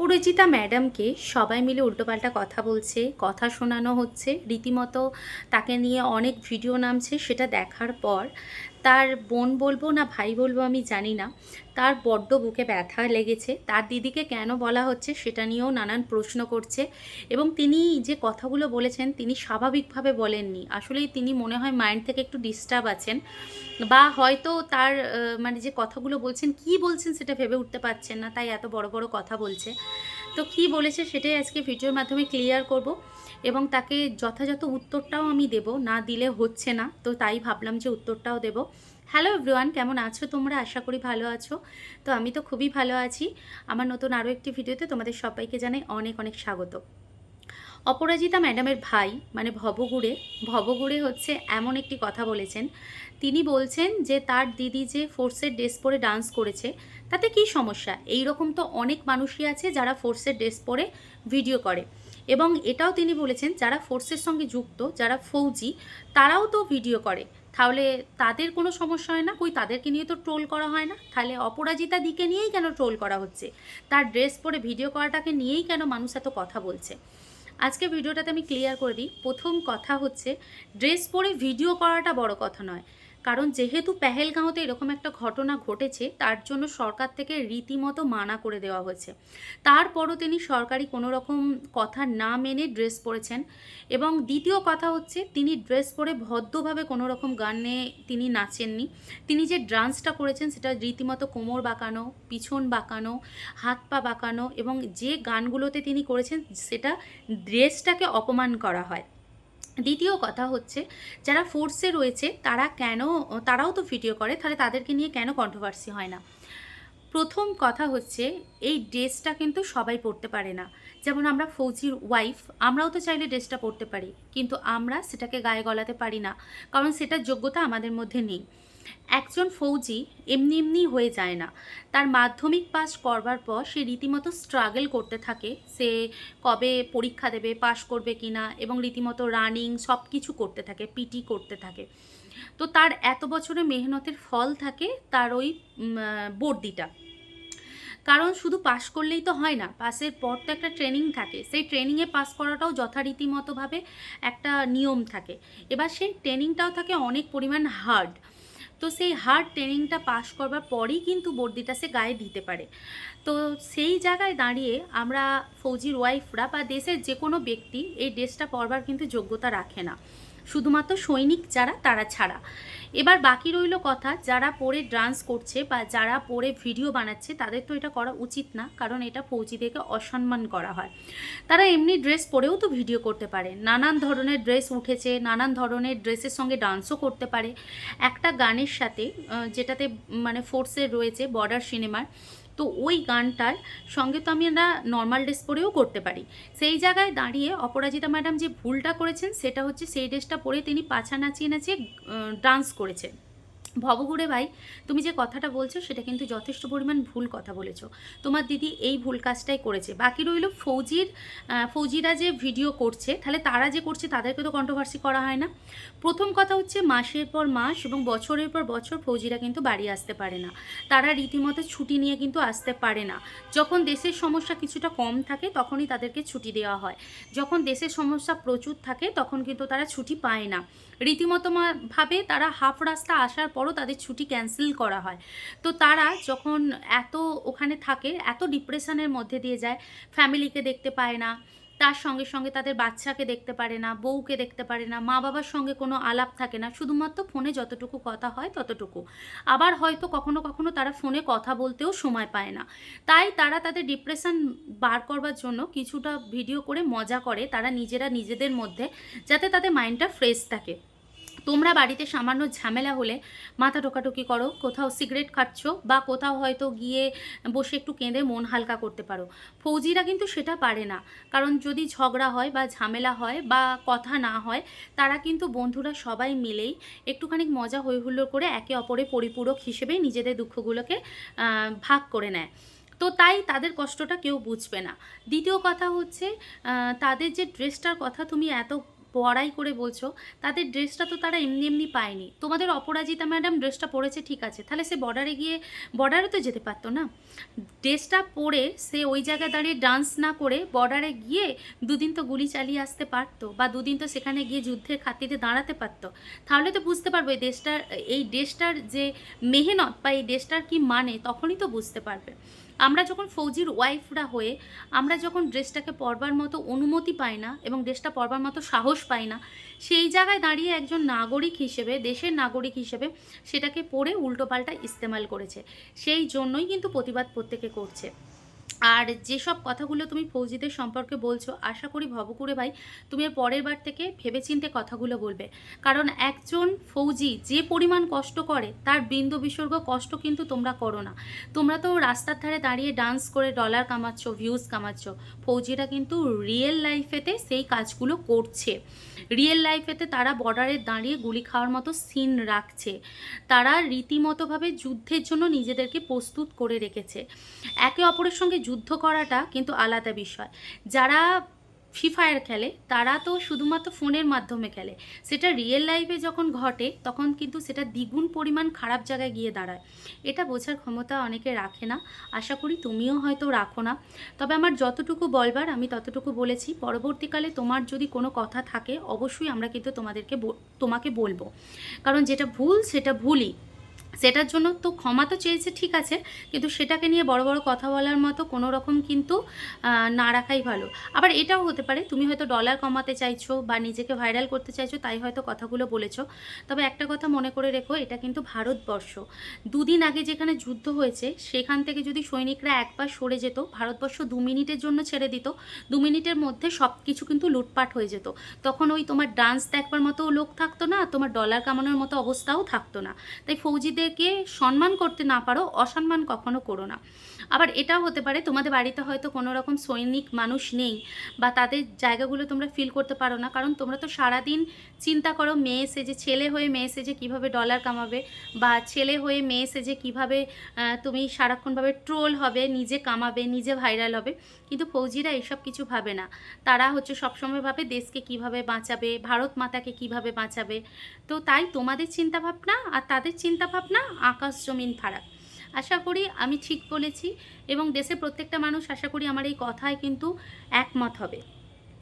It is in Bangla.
পরিচিতা ম্যাডামকে সবাই মিলে উল্টোপাল্টা কথা বলছে, কথা শোনানো হচ্ছে। রীতিমতো তাকে নিয়ে অনেক ভিডিও নামছে, সেটা দেখার পর তার বোন বলব না ভাই বলব আমি জানি না, তার বড্ড বুকে ব্যথা লেগেছে, তার দিদিকে কেন বলা হচ্ছে সেটা নিয়েও নানান প্রশ্ন করছে এবং তিনি যে কথাগুলো বলেছেন তিনি স্বাভাবিকভাবে বলেননি। আসলেই তিনি মনে হয় মাইন্ড থেকে একটু ডিস্টার্ব আছেন বা হয়তো তার মানে যে কথাগুলো বলছেন, কি বলছেন সেটা ভেবে উঠতে পারছেন না, তাই এত বড় বড় কথা বলছে। তো কি বলেছে সেটাই আজকে ভিডিওর মাধ্যমে ক্লিয়ার করব এবং তাকে যথাযথ উত্তরটাও আমি দেব, না দিলে হচ্ছে না। তো তাই ভাবলাম যে উত্তরটাও দেব। হ্যালো এভরিওয়ান কেমন আছো তোমরা? আশা করি ভালো আছো। তো আমি তো খুবই ভালো আছি। আমার নতুন আরও একটি ভিডিওতে তোমাদের সবাইকে জানাই অনেক অনেক স্বাগত। অপরাজিতা ম্যাডামের ভাই মানে ভবগুড়ে ভবগুড়ে হচ্ছে এমন একটি কথা বলেছেন। তিনি বলছেন যে তার দিদি যে ফোর্সের ড্রেস পরে ডান্স করেছে, তাতে কি সমস্যা? এই রকম তো অনেক মানুষই আছে যারা ফোর্সের ড্রেস পরে ভিডিও করে। এবং এটাও তিনি বলেছেন, যারা ফোর্সের সঙ্গে যুক্ত, যারা ফৌজি, তারাও তো ভিডিও করে। তাহলে তাদের কোনো সমস্যা হয় না? কই তাদেরকে নিয়ে তো ট্রোল করা হয় না? তাহলে অপরাজিতা দিকে নিয়েই কেন ট্রোল করা হচ্ছে? তার ড্রেস পরে ভিডিও করাটাকে নিয়েই কেন মানুষ এত কথা বলছে? আজকে ভিডিওটাতে আমি ক্লিয়ার করে দিই। প্রথম কথা হচ্ছে ড্রেস পরে ভিডিও করাটা বড় কথা নয়। কারণ যেহেতু পেহেলগাঁওতে এরকম একটা ঘটনা ঘটেছে, তার জন্য সরকার থেকে রীতিমতো মানা করে দেওয়া হয়েছে। তারপরও তিনি সরকারি কোনো রকম কথা না মেনে ড্রেস পরেছেন এবং দ্বিতীয় কথা হচ্ছে, তিনি ড্রেস পরে ভদ্রভাবে কোনো রকম গানে তিনি নাচেননি। তিনি যে ডান্সটা করেছেন, সেটা রীতিমতো কোমর বাঁকানো, পিছন বাঁকানো, হাত পা বাঁকানো এবং যে গানগুলোতে তিনি করেছেন, সেটা ড্রেসটাকে অপমান করা হয়। দ্বিতীয় কথা হচ্ছে, যারা ফোর্সে রয়েছে, তারা কেন, তারাও তো ভিডিও করে, তাহলে তাদেরকে নিয়ে কেন কন্ট্রোভার্সি হয় না? প্রথম কথা হচ্ছে, এই ড্রেসটা কিন্তু সবাই পরতে পারে না। যেমন আমরা ফৌজির ওয়াইফ আমরাও তো চাইলে ড্রেসটা পরতে পারি, কিন্তু আমরা সেটাকে গায়ে গলাতে পারি না, কারণ সেটার যোগ্যতা আমাদের মধ্যে নেই। একজন ফৌজি এমনি এমনি হয়ে যায় না। তার মাধ্যমিক পাস করবার পর সে রীতিমতো স্ট্রাগল করতে থাকে, সে কবে পরীক্ষা দেবে, পাশ করবে কিনা এবং রীতিমতো রানিং সব কিছু করতে থাকে পিটি করতে থাকে। তো তার এত বছরে মেহনতের ফল থাকে তার ওই বর্দিটা। কারণ শুধু পাশ করলেই তো হয় না পাসের পর তো একটা ট্রেনিং থাকে। সেই ট্রেনিংয়ে পাস করাটাও যথারীতিমতোভাবে একটা নিয়ম থাকে। এবার সেই ট্রেনিংটাও থাকে অনেক পরিমাণ হার্ড তো সেই হার্ড ট্রেনিংটা পাশ করবার পরেই কিন্তু বর্দিটা সে গায়ে দিতে পারে। তো সেই জায়গায় দাঁড়িয়ে আমরা ফৌজির ওয়াইফরা বা দেশের যে কোনো ব্যক্তি এই ড্রেসটা পরবার কিন্তু যোগ্যতা রাখে না। শুধুমাত্র সৈনিক যারা, তারা ছাড়া। এবার বাকি রইল কথা, যারা পরে ডান্স করছে বা যারা পরে ভিডিও বানাচ্ছে, তাদের তো এটা করা উচিত না, কারণ এটা ফৌজিদেরকে অসম্মান করা হয়। তারা এমনি ড্রেস পরেও তো ভিডিও করতে পারে। নানান ধরনের ড্রেস উঠেছে, নানান ধরনের ড্রেসের সঙ্গে ডান্সও করতে পারে। একটা গানের সাথে যেটাতে মানে ফোর্সের রয়েছে বর্ডার সিনেমার তো ওই গানটার সঙ্গে তো আমি আমরা নর্মাল ড্রেস পরেও করতে পারি। সেই জায়গায় দাঁড়িয়ে অপরাজিতা ম্যাডাম যে ভুলটা করেছেন, সেটা হচ্ছে সেই ড্রেসটা পরে তিনি পাছা নাচিয়ে নাচিয়ে ডান্স করেছেন। ভবঘুরে ভাই, তুমি যে কথাটা বলছো সেটা কিন্তু যথেষ্ট পরিমাণ ভুল কথা বলেছ। তোমার দিদি এই ভুল কাজটাই করেছে। বাকি রইল ফৌজির ফৌজিরা যে ভিডিও করছে, তাহলে তারা যে করছে তাদেরকে তো কন্ট্রোভার্সি করা হয় না। প্রথম কথা হচ্ছে মাসের পর মাস এবং বছরের পর বছর ফৌজিরা কিন্তু বাড়ি আসতে পারে না। তারা রীতিমতো ছুটি নিয়ে কিন্তু আসতে পারে না। যখন দেশের সমস্যা কিছুটা কম থাকে তখনই তাদেরকে ছুটি দেওয়া হয়। যখন দেশের সমস্যা প্রচুর থাকে তখন কিন্তু তারা ছুটি পায় না। রীতিমতো ভাবে তারা হাফ রাস্তা আসার পরও তাদের ছুটি ক্যান্সেল করা হয়। তো তারা যখন এত ওখানে থাকে, এত ডিপ্রেশনের মধ্যে দিয়ে যায় ফ্যামিলিকে দেখতে পায় না, তার সঙ্গে সঙ্গে তাদের বাচ্চাকে দেখতে পারে না, বউকে দেখতে পারে না, মা বাবার সঙ্গে কোনো আলাপ থাকে না, শুধুমাত্র ফোনে যতটুকু কথা হয় ততটুকু। আবার হয়তো কখনো কখনো তারা ফোনে কথা বলতেও সময় পায় না। তাই তারা তাদের ডিপ্রেশন বার করবার জন্য কিছুটা ভিডিও করে মজা করে তারা নিজেরা নিজেদের মধ্যে, যাতে তাদের মাইন্ডটা ফ্রেশ থাকে। তোমরা বাড়িতে সামান্য ঝামেলা হলে মাথা টোকাটুকি করো, কোথাও সিগারেট খাচ্ছ বা কোথাও হয়তো গিয়ে বসে একটু কেঁদে মন হালকা করতে পারো। ফৌজিরা কিন্তু সেটা পারে না। কারণ যদি ঝগড়া হয় বা ঝামেলা হয় বা কথা না হয়, তারা কিন্তু বন্ধুরা সবাই মিলেই একটুখানি মজা হই হুল্লোড় করে একে অপরের পরিপূরক হিসেবে নিজেদের দুঃখগুলোকে ভাগ করে নেয়। তো তাই তাদের কষ্টটা কেউ বুঝবে না। দ্বিতীয় কথা হচ্ছে তাদের যে ড্রেসটার কথা তুমি এত বড়াই করে বলছো, তাদের ড্রেসটা তো তারা এমনি এমনি পায়নি। তোমাদের অপরাজিতা ম্যাডাম ড্রেসটা পরেছে ঠিক আছে। তাহলে সে বর্ডারে গিয়ে বর্ডারে তো যেতে পারতো না? ড্রেসটা পরে সে ওই জায়গায় দাঁড়িয়ে ডান্স না করে বর্ডারে গিয়ে দুদিন তো গুলি চালিয়ে আসতে পারতো বা দুদিন তো সেখানে গিয়ে যুদ্ধের খাতিরে দাঁড়াতে পারতো। তাহলে তো বুঝতে পারবে এই দেশটার এই দেশটার যে মেহনত বা এই দেশটার কি মানে তখনই তো বুঝতে পারবে। আমরা যখন ফৌজির ওয়াইফরা হয়ে আমরা যখন ড্রেসটাকে পরবার মতো অনুমতি পাই না এবং ড্রেসটা পরবার মতো সাহস পাই না, সেই জায়গায় দাঁড়িয়ে একজন নাগরিক হিসেবে, দেশের নাগরিক হিসেবে সেটাকে পরে উল্টোপাল্টা ইস্তেমাল করেছে। সেই জন্যই কিন্তু প্রতিবাদ প্রত্যেকে করছে। আর যেসব কথাগুলো তুমি ফৌজিদের সম্পর্কে বলছো, আশা করি ভবকুরে ভাই, তুমি পরের বার থেকে ভেবেচিন্তে কথাগুলো বলবে। কারণ একজন ফৌজি যে পরিমাণ কষ্ট করে, তার বিন্দু বিসর্গ কষ্ট কিন্তু তোমরা করো না। তোমরা তো রাস্তার ধারে দাঁড়িয়ে ডান্স করে ডলার কামাচ্ছ ভিউজ কামাচ্ছ। ফৌজিরা কিন্তু রিয়েল লাইফেতে সেই কাজগুলো করছে। রিয়েল লাইফেতে তারা বর্ডারে দাঁড়িয়ে গুলি খাওয়ার মতো সিন রাখছে। তারা রীতিমতোভাবে যুদ্ধের জন্য নিজেদেরকে প্রস্তুত করে রেখেছে। একে অপরের সঙ্গে যুদ্ধ করাটা কিন্তু আলাদা বিষয়। যারা ফ্রি ফায়ার খেলে, তারা তো শুধুমাত্র ফোনের মাধ্যমে খেলে। সেটা রিয়েল লাইফে যখন ঘটে, তখন কিন্তু সেটা দ্বিগুণ পরিমাণ খারাপ জায়গায় গিয়ে দাঁড়ায়। এটা বোঝার ক্ষমতা অনেকে রাখে না। আশা করি তুমিও হয়তো রাখো না। তবে আমার যতটুকু বলবার, আমি ততটুকু বলেছি, পরবর্তীকালে তোমার যদি কোনো কথা থাকে, অবশ্যই আমরা কিন্তু তোমাদেরকে তোমাকে বলব। কারণ যেটা ভুল, সেটা ভুলই। সেটার জন্য তো ক্ষমা তো চেয়েছে, ঠিক আছে, কিন্তু সেটাকে নিয়ে বড় বড় কথা বলার মতো কোনো রকম কিন্তু না রাখাই ভালো। আবার এটাও হতে পারে, তুমি হয়তো ডলার কমাতে চাইছো বা নিজেকে ভাইরাল করতে চাইছো, তাই হয়তো কথাগুলো বলেছ। তবে একটা কথা মনে করে রেখো, এটা কিন্তু ভারতবর্ষ। দুদিন আগে যেখানে যুদ্ধ হয়েছে, সেখান থেকে যদি সৈনিকরা একবার সরে যেত, ভারতবর্ষ দু মিনিটের জন্য ছেড়ে দিত। দু মিনিটের মধ্যে সব কিছু কিন্তু লুটপাট হয়ে যেত। তখন ওই তোমার ডান্স দেখবার মতো লোক থাকতো না, তোমার ডলার কামানোর মতো অবস্থাও থাকতো না। তাই ফৌজিদেরকে সম্মান করতে না পারো, অসম্মান কখনো করো না। আবার এটাও হতে পারে, তোমাদের বাড়িতে হয়তো কোনো রকম সৈনিক মানুষ নেই বা তাদের জায়গাগুলো তোমরা ফিল করতে পারো না, কারণ তোমরা তো সারাদিন চিন্তা করো মেয়ে সেজে, ছেলে হয়ে মেয়ে সেজে কীভাবে ডলার কামাবে বা ছেলে হয়ে মেয়ে সেজে কীভাবে তুমি সারাক্ষণভাবে ট্রোল হবে, নিজে কামাবে, নিজে ভাইরাল হবে। কিন্তু ফৌজিরা এসব কিছু ভাবে না। তারা হচ্ছে সবসময় ভাবে দেশকে কীভাবে বাঁচাবে, ভারত মাতাকে কীভাবে বাঁচাবে। তো তাই তোমাদের চিন্তাভাবনা আর তাদের চিন্তাভাবনা আকাশ জমিন ফারাক। আশা করি আমি ঠিক বলেছি এবং দেশের প্রত্যেকটা মানুষ আশা করি আমার এই কথায় কিন্তু একমত হবে।